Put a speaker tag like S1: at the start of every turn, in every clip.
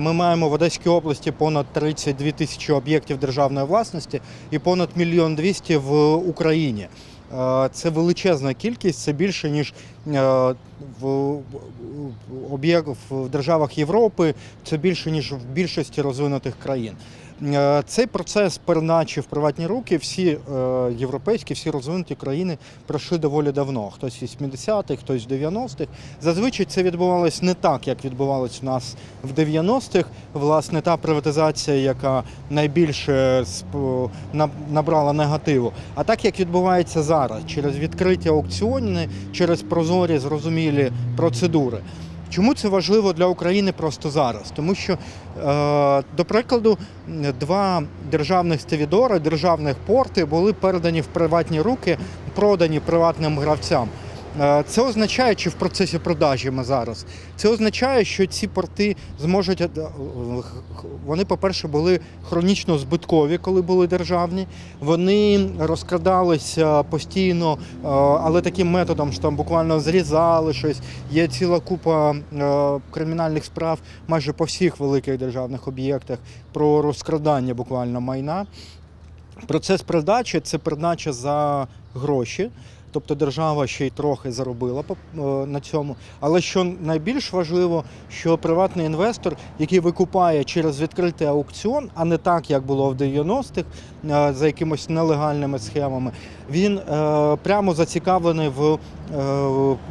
S1: Ми маємо в Одеській області понад 32 тисячі об'єктів державної власності і понад мільйон двісті в Україні. Е, Це величезна кількість, це більше ніж е, в в державах Європи, це більше ніж в більшості розвинутих країн. Е, Цей процес передачі в приватні руки всі е, європейські, всі розвинуті країни пройшли доволі давно. Хтось в 80-х, хтось в 90-х. Зазвичай це відбувалось не так, як відбувалось у нас в 90-х. Власне, та приватизація, яка найбільше набрала негативу. А так як відбувається зараз, через відкриті аукціони, через прозорі, зрозумілі процедури. Чому це важливо для України просто зараз? Тому що, е, до прикладу, два державних стевідори, державних порти були передані в приватні руки, продані приватним гравцям. Е, Це означає, чи в процесі продажі ми зараз. Це означає, що ці порти зможуть е, вони, по-перше, були хронічно збиткові, коли були державні. Вони розкрадалися постійно, е, але таким методом, що там буквально зрізали щось. Є ціла купа кримінальних справ майже по всіх великих державних об'єктах про розкрадання буквально майна. Процес передачі це передача за гроші. Тобто держава ще й трохи заробила е, на цьому. Але що найбільш важливо, що приватний інвестор, який викупає через відкритий аукціон, а не так, як було в 90-х, е, за якимось нелегальними схемами, він е, прямо зацікавлений в е,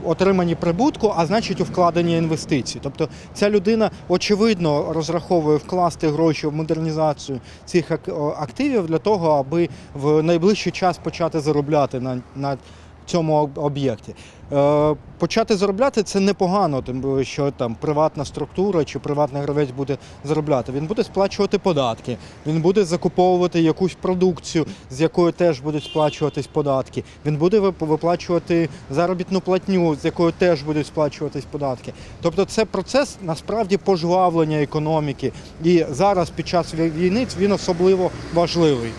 S1: отриманні прибутку, а значить у вкладенні інвестицій. Тобто ця людина очевидно розраховує вкласти гроші в модернізацію цих активів для того, аби в найближчий час почати заробляти на, на цьому об'єкті. Е, почати заробляти це непогано, тому що там приватна структура чи приватний гравець буде заробляти. Він буде сплачувати податки, він буде закуповувати якусь продукцію, з якої теж будуть сплачуватись податки. Він буде виплачувати заробітну платню, з якої теж будуть сплачуватись податки. Тобто це процес насправді пожвавлення економіки. І зараз під час війни він особливо важливий.